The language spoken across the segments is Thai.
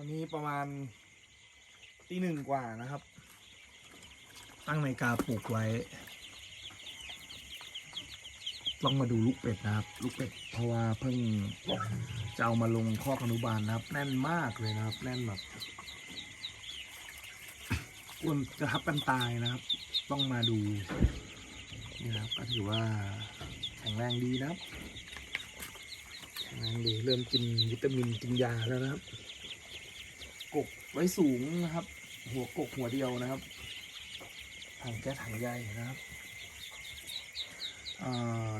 อนนี้ประมาณตีหนึ่งกว่านะครับ ตั้งนาฬิกาปลุกไว้ ต้องมาดูลูกเป็ดนะครับ ลูกเป็ด เพราะว่าเพิ่งจะเอามาลงข้ออนุบาลนะครับ แน่นมากเลยนะครับ แน่นแบบกวนจะทับกันตายนะครับ ต้องมาดูนี่นะครับก็ถือว่าแข็งแรงดีนะครับ แข็งแรงดี เริ่มกินวิตามินกินยาแล้วนะครับ ไว้สูงนะครับ หัวกกหัวเดียวนะครับถังแก๊สถังใหญ่นะครับ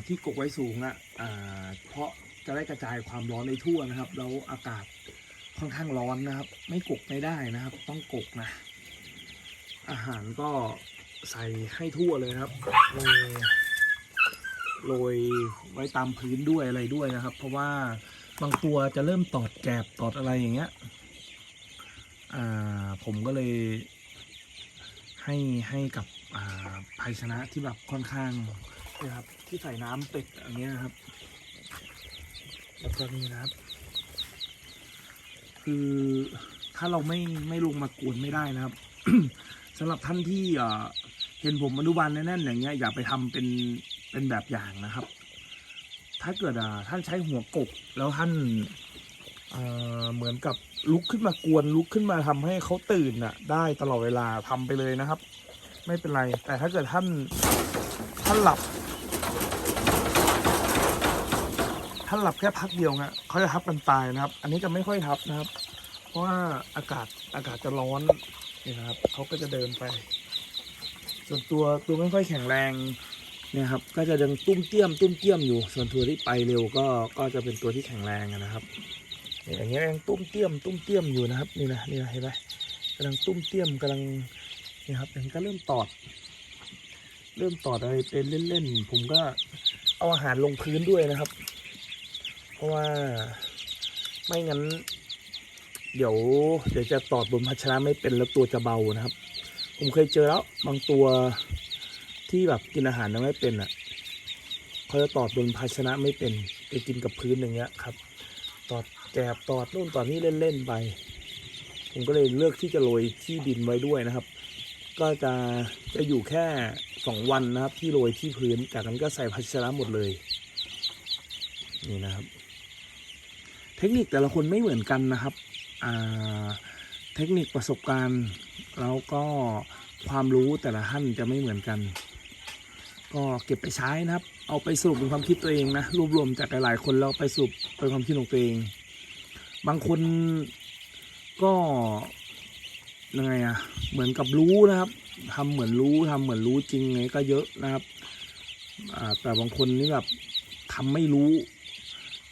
ที่กกไว้สูงอะอ่าเพราะจะได้กระจายความร้อนในทั่วนะครับแล้วอากาศค่อนข้างร้อนนะครับ ไม่กกไม่ได้นะครับ ต้องกกนะ อาหารก็ใส่ให้ทั่วเลยครับโรยโรยไว้ตามพื้นด้วยอะไรด้วยนะครับ เพราะว่าบางตัวจะเริ่มตอดแกบตอดอะไรอย่างเงี้ย ผมก็เลยให้ให้กับภาชนะที่แบบค่อนข้างนะครับ ที่ใส่น้ำเป็ดอันเนี้ยนะครับแล้วก็นี่นะครับ คือถ้าเราไม่ไม่ลงมากวนไม่ได้นะครับสำหรับท่านที่เห็นผมอนุบาลแน่นๆอย่างเงี้ยอย่าไปทำเป็นเป็นแบบอย่างนะครับ ถ้าเกิดท่านใช้หัวกบแล้วท่าน เหมือนกับลุกขึ้นมากวนลุกขึ้นมาทำให้เขาตื่นน่ะ ได้ตลอดเวลาทำไปเลยนะครับ ไม่เป็นไร แต่ถ้าเกิดท่านท่านหลับ ท่านหลับแค่พักเดียวเงี้ยเขาจะทับกันตายนะครับ อันนี้จะไม่ค่อยทับนะครับ เพราะว่าอากาศอากาศจะร้อนนี่นะครับเขาก็จะเดินไป ส่วนตัวตัวไม่ค่อยแข็งแรงเนี่ยครับก็จะยังตุ้มเตี้ยมตุ้มเตี้ยมอยู่ ส่วนตัวที่ไปเร็วก็ก็จะเป็นตัวที่แข็งแรงนะครับ อย่างเงี้ยยังตุ้มเตี้ยมตุ้มเตี้ยมอยู่นะครับนี่นะนี่นะเห็นไหมกำลังตุ้มเตี้ยมกำลังนี่ครับเห็นก็เริ่มตอด เริ่มตอดอะไรเป็นเล่นๆผมก็เอาอาหารลงพื้นด้วยนะครับ เพราะว่าไม่งั้น เดี๋ยว เดี๋ยวจะตอดบนภาชนะไม่เป็นแล้วตัวจะเบานะครับ ผมเคยเจอแล้วบางตัวที่แบบกินอาหารยังไม่เป็นอะเขาจะตอดบนภาชนะไม่เป็นไปกินกับพื้นอย่างเงี้ยครับ ตอดแกบตอดนู่นตอดนี่เล่นๆไป ผมก็เลยเลือกที่จะโรยที่ดินไว้ด้วยนะครับ ก็จะจะอยู่แค่สองวันนะครับ ที่โรยที่พื้นจากนั้นก็ใส่ภาชนะหมดเลย นี่นะครับ เทคนิคแต่ละคนไม่เหมือนกันนะครับเทคนิคประสบการณ์ แล้วก็ความรู้แต่ละท่านจะไม่เหมือนกัน ก็เก็บไปใช้นะครับ เอาไปสรุปเป็นความคิดตัวเองนะรวบรวมจากหลายๆคนแล้วไปสรุปเป็นความคิดของตัวเอง บางคนก็ยังไงอะเหมือนกับรู้นะครับทำเหมือนรู้ทำเหมือนรู้จริงไงก็เยอะนะครับแต่บางคนนี่แบบทำไม่รู้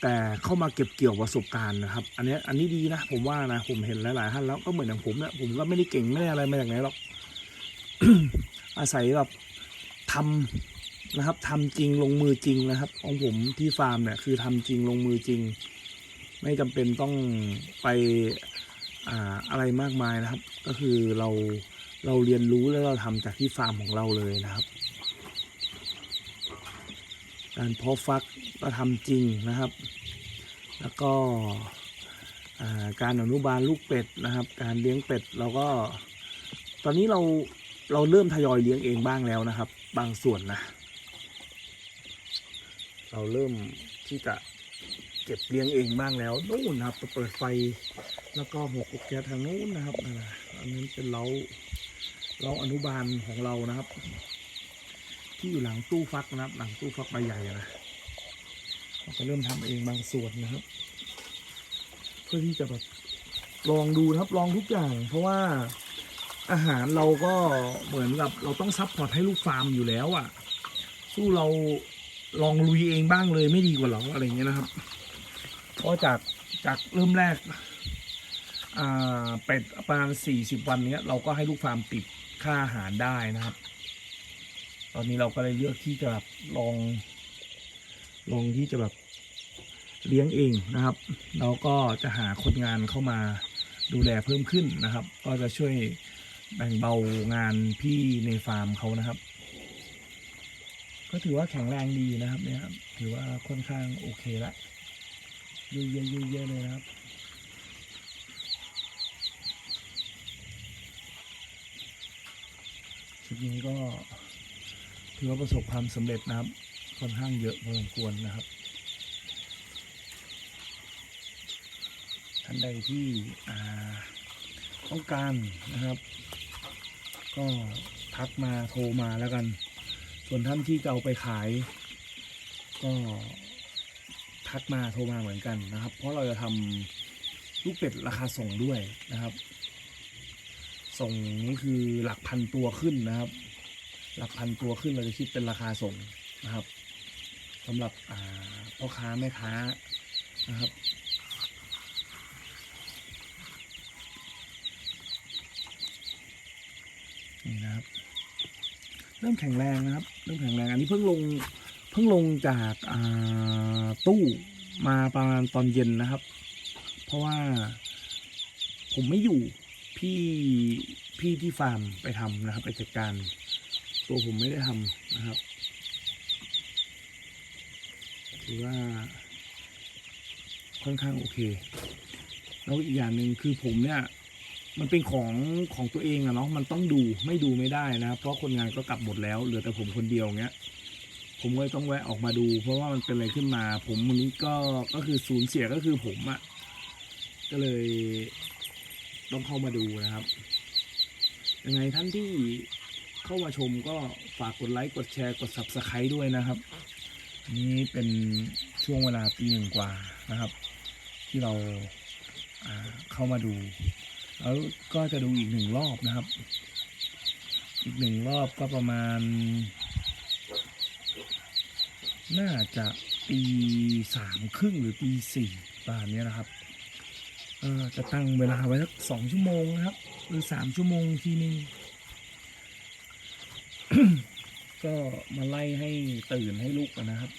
แต่เข้ามาเก็บเกี่ยวประสบการณ์นะครับ อันนี้อันนี้ดีนะ ผมว่านะผมเห็นหลายๆท่านแล้วก็เหมือนอย่างผมเนี่ยผมก็ไม่ได้เก่งไม่ได้อะไรมาจากไหนหรอกอาศัยแบบ ทำนะครับทำจริงลงมือจริงนะครับ ของผมที่ฟาร์มเนี่ยคือทำจริงลงมือจริง ไม่จำเป็นต้องไปอ่าอะไรมากมายนะครับ ก็คือเราเราเรียนรู้แล้วเราทำจากที่ฟาร์มของเราเลยนะครับ การเพาะฟักก็ทำจริงนะครับ แล้วก็าการอนุบาลลูกเป็ดนะครับ การเลี้ยงเป็ดเราก็ ตอนนี้เราเราเริ่มทยอยเลี้ยงเองบ้างแล้วนะครับบางส่วนนะ เราเริ่มที่จะเก็บเลี้ยงเองบ้างแล้วนู่นนะครับเปิดไฟแล้วก็หมวกกุกแก๊ทางนู้นนะครับนั่นนะอันนั้นเป็นเราเราอนุบาลของเรานะครับ ที่อยู่หลังตู้ฟักนะครับ หลังตู้ฟักใบใหญ่นะเราก็เริ่มทำเองบางส่วนนะครับ เพื่อที่จะแบบลองดูนะครับลองทุกอย่างเพราะว่า อาหารเราก็เหมือนกับเราต้องซัพพอร์ตให้ลูกฟาร์มอยู่แล้วอะ่ะ สู้เราลองลุยเองบ้างเลยไม่ดีกว่าหรออะไรเงี้ยนะครับเพราะจากจากเริ่มแรกอ่าเป็ดประมาณสี่สิบวันเนี้ย เราก็ให้ลูกฟาร์มติดค่าอาหารได้นะครับ ตอนนี้เราก็เลยเลือกที่จะแบบลอง ลองที่จะแบบเลี้ยงเองนะครับเราก็จะหาคนงานเข้ามาดูแลเพิ่มขึ้นนะครับ ก็จะช่วย แบ่งเบางานพี่ในฟาร์มเขานะครับ ก็ถือว่าแข็งแรงดีนะครับเนี่ยถือว่าค่อนข้างโอเคละเยอะๆเยอะๆเลยนะครับชุดนี้ก็ถือว่าประสบความสำเร็จนะครับ ค่อนข้างเยอะพอสมควรนะครับท่านใดที่อ่า ต้องการนะครับ ก็ทักมาโทรมาแล้วกัน ส่วนท่านที่จะเอาไปขาย ก็ทักมาโทรมาเหมือนกันนะครับ เพราะเราจะทำลูกเป็ดราคาส่งด้วยนะครับ ส่งนี้คือหลักพันตัวขึ้นนะครับ หลักพันตัวขึ้นเราจะคิดเป็นราคาส่งนะครับสำหรับพ่อค้าแม่ค้านะครับ นี่นะครับ เริ่มแข็งแรงนะครับ เริ่มแข็งแรง อันนี้เพิ่งลง เพิ่งลงจากาตู้มาประมาณตอนเย็นนะครับ เพราะว่าผมไม่อยู่พี่พี่ที่ฟาร์มไปทำนะครับไปจัดการตัวผมไม่ได้ทำนะครับถือว่าค่อนข้างโอเค แล้วอีกอย่างหนึ่งคือผมเนี่ย มันเป็นของของตัวเองอะเนาะมันต้องดูไม่ดูไม่ได้นะ เพราะคนงานก็กลับหมดแล้วเหลือแต่ผมคนเดียวเงี้ยผมก็เลยต้องแวะออกมาดู เพราะว่ามันเป็นอะไรขึ้นมา ผมวันนี้ก็ก็คือสูญเสียก็คือผมอะก็เลยต้องเข้ามาดูนะครับยังไงท่านที่เข้ามาชมก็ฝากกดไลค์กดแชร์กด subscribe ด้วยนะครับนนี้เป็นช่วงเวลาตีหนึ่งกว่านะครับ ที่เราเข้ามาดู แล้วก็จะดูอีกหนึ่งรอบนะครับ อีกหนึ่งรอบก็ประมาณ น่าจะปีสามครึ่งหรือปีสี่ประมาณนี้นะครับเออจะตั้งเวลาไว้สักสองชั่วโมงนะครับ หรือสามชั่วโมงทีนึงก็มาไล่ให้ตื่นให้ลูกนะครับ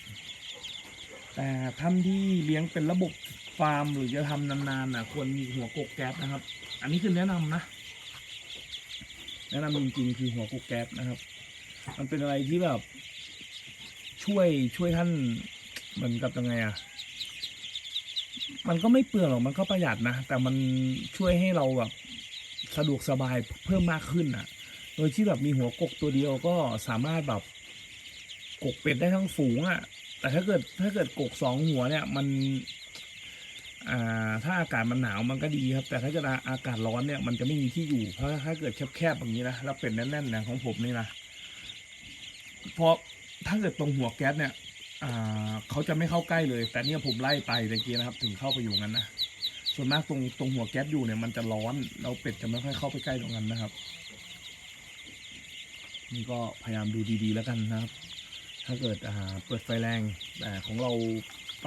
แต่ท่านที่เลี้ยงเป็นระบบ ฟาร์มหรือจะทำนานๆนะควรมีหัวกกแก๊สนะครับ อันนี้คือแนะนำนะ แนะนำจริงๆคือหัวกกแก๊สนะครับ มันเป็นอะไรที่แบบ ช่วยช่วยท่านเหมือนกับยังไงอะมันก็ไม่เปลืองหรอกมันก็ประหยัดนะ แต่มันช่วยให้เราแบบสะดวกสบายเพิ่มมากขึ้นอะโดยที่แบบมีหัวกกตัวเดียวก็สามารถแบบกกเป็ดได้ทั้งฝูงอะแต่ถ้าเกิดถ้าเกิดกกสองหัวเนี่ย มัน ถ้าอากาศมันหนาวมันก็ดีครับ แต่ถ้าเกิดอากาศร้อนเนี่ยมันจะไม่มีที่อยู่เพราะถ้าเกิดแคบๆอย่างนี้นะแล้วเป็ดแน่นๆนะของผมนี่นะเพราะถ้าเกิดตรงหัวแก๊สเนี่ยเขาจะไม่เข้าใกล้เลย แต่เนี่ยผมไล่ไปตะกี้นะครับ ถึงเข้าไปอยู่งั้นนะส่วนมากตรงตรงหัวแก๊สอยู่เนี่ยมันจะร้อนแล้วเป็ดจะไม่ค่อยเข้าไปใกล้ตรงนั้นนะครับนี่ก็พยายามดูดีๆแล้วกันนะครับ ถ้าเกิดเปิดไฟแรงแต่ของเรา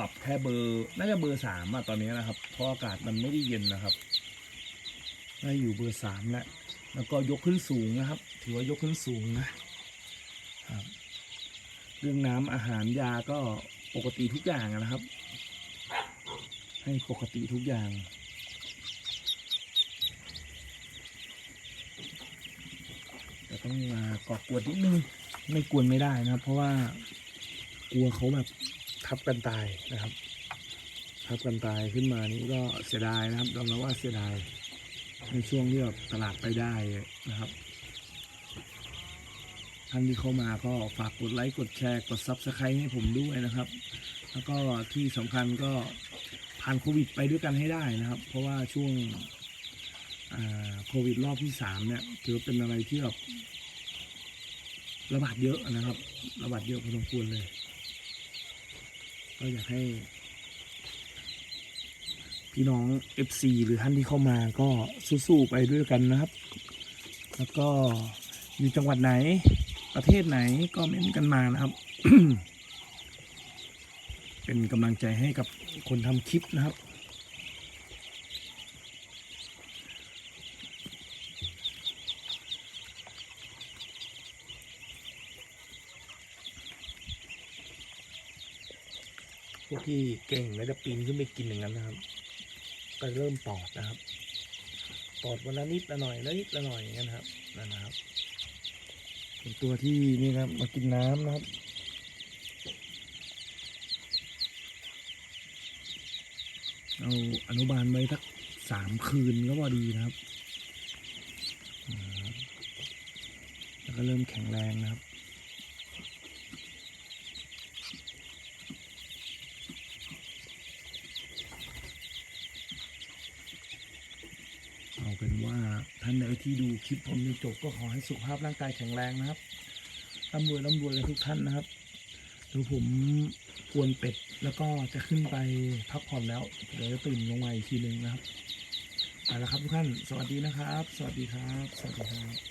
ปรับแค่เบอร์น่าจะเบอร์สามอะตอนนี้นะครับ เพราะอากาศมันไม่ได้เย็นนะครับน่าอยู่เบอร์สามแล้วแล้วก็ยกขึ้นสูงนะครับ ถือว่ายกขึ้นสูงนะครับ เรื่องน้ำอาหารยาก็ปกติทุกอย่างนะครับ ให้ปกติทุกอย่างแต่ต้องมากอกกวนนิดนึงไม่กวนไม่ได้นะครับเพราะว่ากลัวเขาแบบ ทับกันตายนะครับ ทับกันตายขึ้นมานี่ก็เสียดายนะครับยอมรับว่าเสียดายในช่วงที่แบบตลาดไปได้นะครับท่านที่เข้ามาก็ฝากกดไลค์กดแชร์กดซับสไครต์ให้ผมด้วยนะครับ แล้วก็ที่สำคัญก็ผ่านโควิดไปด้วยกันให้ได้นะครับ เพราะว่าช่วงโควิดรอบที่สามเนี่ยถือเป็นอะไรที่แบบระบาดเยอะนะครับ ระบาดเยอะพอสมควรเลย ก็อยากให้ พี่น้อง FC หรือท่านที่เข้ามาก็สู้ๆไปด้วยกันนะครับ แล้วก็อยู่จังหวัดไหนประเทศไหนก็เม้นกันมานะครับ เป็นกำลังใจให้กับคนทำคลิปนะครับ พวกที่เก่งแล้วจะปีนขึ้นไปกินอย่างนั้นนะครับ ก็เริ่มตอดนะครับ ตอดวันละนิดละหน่อยละนิดละหน่อยอย่างนั้นครับนั่นนะครับเป็นตัวที่นี่ครับมากินน้ำนะครับเอาอนุบาลไว้สักสามคืนก็พอดีนะครับ แล้วก็เริ่มแข็งแรงนะครับ เอา เป็นว่าท่านใดที่ดูคลิปผมจนจบก็ขอให้สุขภาพร่างกายแข็งแรงนะครับร่ำรวยร่ำรวยกันทุกท่านนะครับเดี๋ยวผมกวนเป็ดแล้วก็จะขึ้นไปพักผ่อนแล้วเดี๋ยวจะตื่นลงมาอีกทีหนึ่งนะครับเอาละครับทุกท่าน สวัสดีนะครับ สวัสดีครับ สวัสดีครับ